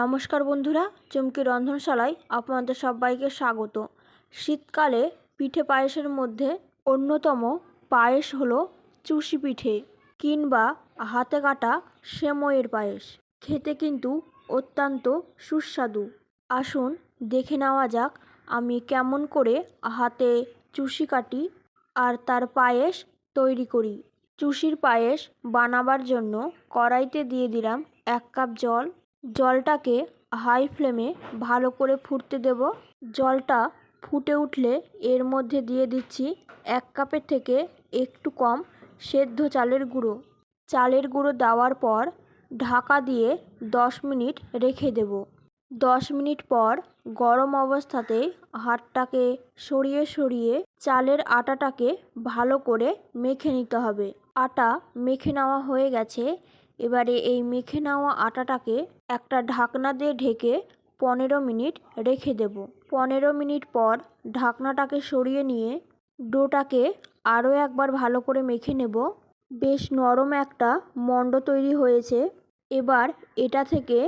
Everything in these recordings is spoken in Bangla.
নমস্কার বন্ধুরা, চুমকি রন্ধনশালায় আপনাদের সবাইকে স্বাগত। শীতকালে পিঠে পায়েসের মধ্যে অন্যতম পায়েস হলো চুষি পিঠে কিংবা হাতে কাটা সেময়ের পায়েস। খেতে কিন্তু অত্যন্ত সুস্বাদু। আসুন দেখে নেওয়া যাক আমি কেমন করে হাতে চুষি কাটি আর তার পায়েস তৈরি করি। চুষির পায়েস বানাবার জন্য কড়াইতে দিয়ে দিলাম এক কাপ জল জলটাকে হাই ফ্লেমে ভালো করে ফুটতে দেব। জলটা ফুটে উঠলে এর মধ্যে দিয়ে দিচ্ছি এক কাপের থেকে একটু কম সেদ্ধ চালের গুঁড়ো। চালের গুঁড়ো দেওয়ার পর ঢাকা দিয়ে দশ মিনিট রেখে দেব। দশ মিনিট পর গরম অবস্থাতে হাতটাকে সরিয়ে সরিয়ে চালের আটাটাকে ভালো করে মেখে নিতে হবে। আটা মেখে নেওয়া হয়ে গেছে। এবারে এই মেখে নেওয়া আটাটাকে একটা ঢাকনা দিয়ে ঢেকে পনেরো মিনিট রেখে দেব। পনেরো মিনিট পর ঢাকনাটাকে সরিয়ে নিয়ে ডোটাকে আরও একবার ভালো করে মেখে নেব। বেশ নরম একটা মণ্ড তৈরি হয়েছে। এবার এটা থেকে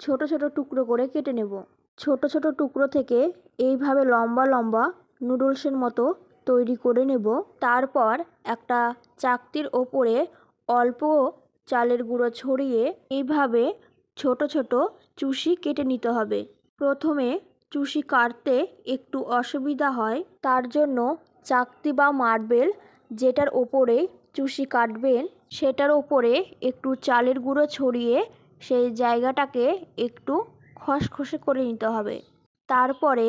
ছোট ছোট টুকরো করে কেটে নেব। ছোট ছোট টুকরো থেকে এইভাবে লম্বা লম্বা নুডলসের মতো তৈরি করে নেব। তারপর একটা চাকতির ওপরে অল্প চালের গুঁড়ো ছড়িয়ে এইভাবে ছোট ছোট চুষি কেটে নিতে হবে। প্রথমে চুষি কাটতে একটু অসুবিধা হয়, তার জন্য চাকতি বা মার্বেল যেটার ওপরে চুষি কাটবেন, সেটার ওপরে একটু চালের গুঁড়ো ছড়িয়ে সেই জায়গাটাকে একটু খসখসে করে নিতে হবে। তারপরে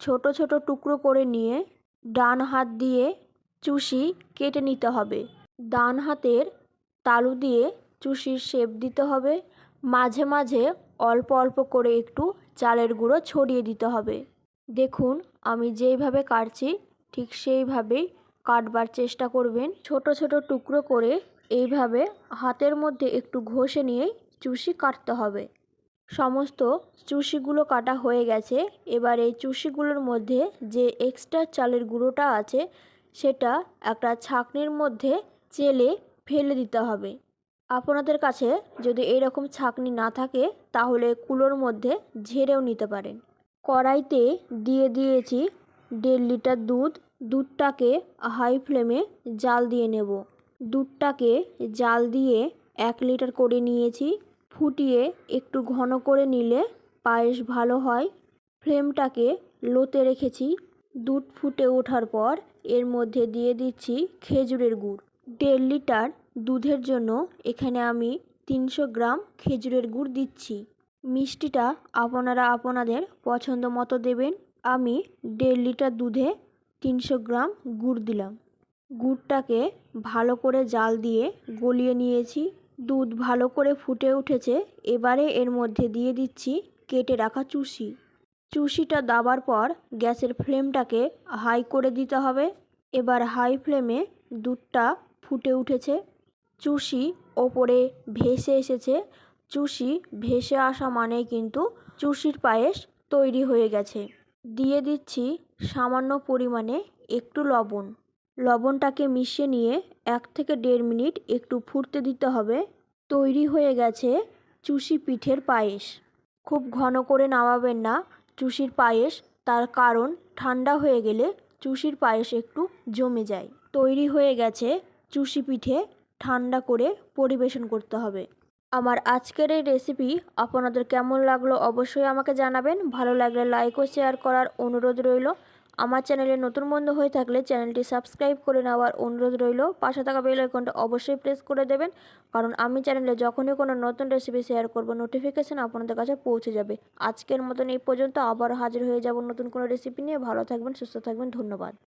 ছোট ছোট টুকরো করে নিয়ে ডান হাত দিয়ে চুষি কেটে নিতে হবে। ডান হাতের তালু দিয়ে চুষির শেপ দিতে হবে। মাঝে মাঝে অল্প অল্প করে একটু চালের গুঁড়ো ছড়িয়ে দিতে হবে। দেখুন, আমি যেইভাবে কাটছি, ঠিক সেইভাবেই কাটবার চেষ্টা করবেন। ছোট ছোট টুকরো করে এইভাবে হাতের মধ্যে একটু ঘষে নিয়েই চুষি কাটতে হবে। সমস্ত চুষিগুলো কাটা হয়ে গেছে। এবার এই চুষিগুলোর মধ্যে যে এক্সট্রা চালের গুঁড়োটা আছে, সেটা একটা ছাঁকনির মধ্যে চেলে ফেলে দিতে হবে। আপনাদের কাছে যদি এরকম ছাঁকনি না থাকে, তাহলে কুলোর মধ্যে ঝেড়েও নিতে পারেন। কড়াইতে দিয়ে দিয়েছি দেড় লিটার দুধ। দুধটাকে হাই ফ্লেমে জাল দিয়ে নেব। দুধটাকে জাল দিয়ে এক লিটার করে নিয়েছি। ফুটিয়ে একটু ঘন করে নিলে পায়েস ভালো হয়। ফ্লেমটাকে লোতে রেখেছি। দুধ ফুটে ওঠার পর এর মধ্যে দিয়ে দিচ্ছি খেজুরের গুড়। দেড় লিটার দুধের জন্য এখানে আমি তিনশো গ্রাম খেজুরের গুড় দিচ্ছি। মিষ্টিটা আপনারা আপনাদের পছন্দ মতো দেবেন। আমি দেড় লিটার দুধে তিনশো গ্রাম গুড় দিলাম। গুড়টাকে ভালো করে জাল দিয়ে গলিয়ে নিয়েছি। দুধ ভালো করে ফুটে উঠেছে। এবারে এর মধ্যে দিয়ে দিচ্ছি কেটে রাখা চুষি। চুষিটা দাবার পর গ্যাসের ফ্লেমটাকে হাই করে দিতে হবে। এবার হাই ফ্লেমে দুধটা ফুটে উঠেছে। চুষি ওপরে ভেসে এসেছে। চুষি ভেসে আসা মানে কিন্তু চুষির পায়েস তৈরি হয়ে গেছে। দিয়ে দিচ্ছি সামান্য পরিমাণে একটু লবণ। লবণটাকে মিশিয়ে নিয়ে এক থেকে দেড় মিনিট একটু ফুটতে দিতে হবে। তৈরি হয়ে গেছে চুষি পিঠের পায়েস। খুব ঘন করে নামাবেন না চুষির পায়েস, তার কারণ ঠান্ডা হয়ে গেলে চুষির পায়েস একটু জমে যায়। তৈরি হয়ে গেছে চুষি পিঠে ঠান্ডা করে পরিবেশন করতে হবে। আমার আজকের এই রেসিপি আপনাদের কেমন লাগল অবশ্যই আমাকে জানাবেন। ভালো লাগলে লাইক ও শেয়ার করার অনুরোধ রইল। আমার চ্যানেলে নতুন বন্ধু হয়ে থাকলে চ্যানেলটি সাবস্ক্রাইব করে নেওয়ার অনুরোধ রইল। পাশে থাকা বেল আইকনটা অবশ্যই প্রেস করে দেবেন। কারণ আমি চ্যানেলে যখনই কোনো নতুন রেসিপি শেয়ার করব নোটিফিকেশান আপনাদের কাছে পৌঁছে যাবে। আজকের মতন এই পর্যন্ত আবার হাজির হয়ে যাব নতুন কোনো রেসিপি নিয়ে। ভালো থাকবেন, সুস্থ থাকবেন, ধন্যবাদ।